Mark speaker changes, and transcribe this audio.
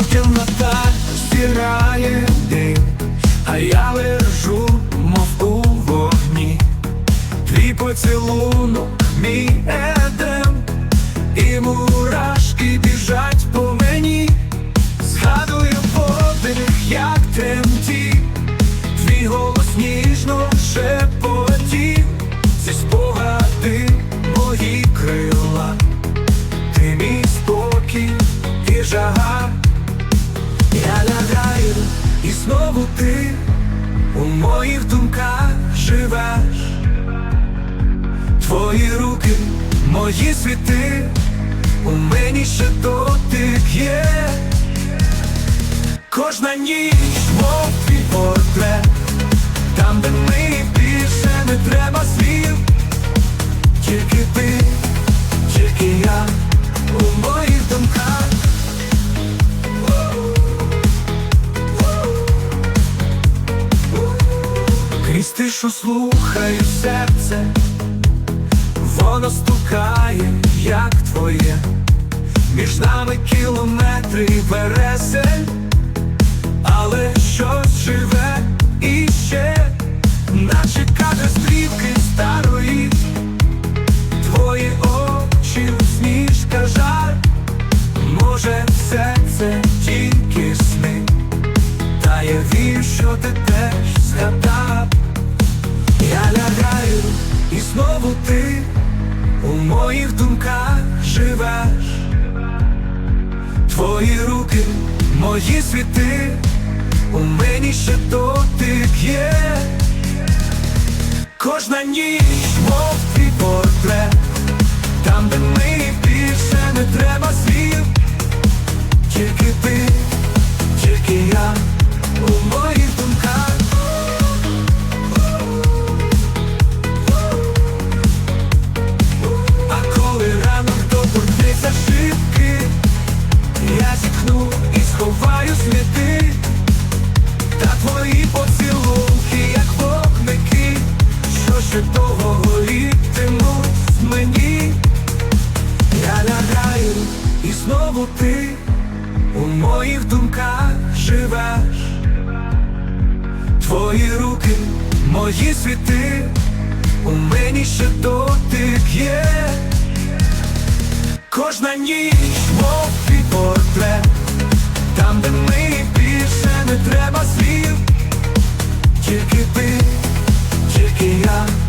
Speaker 1: темнота стирає дим, а я лежу, мов у вогні. Твій поцілунок, мій едем, і мурашки біжать по мені. Згадую подих, як тремтів, твій голос ніжно шепотів, ці спогади мої крила, ти мій спокій і жага. Я лягаю, і знову ти у моїх думках живеш. Твої руки, мої світи, у мені ще дотик є. Кожна ніч, мов твій портрет, Крізь тишу слухаю серце, воно стукає, як твоє, між нами кілометри вересень, але щось живе іще, наче каже стрілки старої, твої очі усмішка жар, може моїх думках живеш. Твої руки, мої світи, у мені ще дотик є. Кожна ніч, мов твій портрет, там, де ми більше не треба слів, ще довго горітиму. В мені, я лягаю, і знову ти у моїх думках живеш, твої руки, мої світи, у мені ще дотик є, кожна ніч, мов твій портрет, там, де мені більше не треба слів, тільки ти. Тільки я.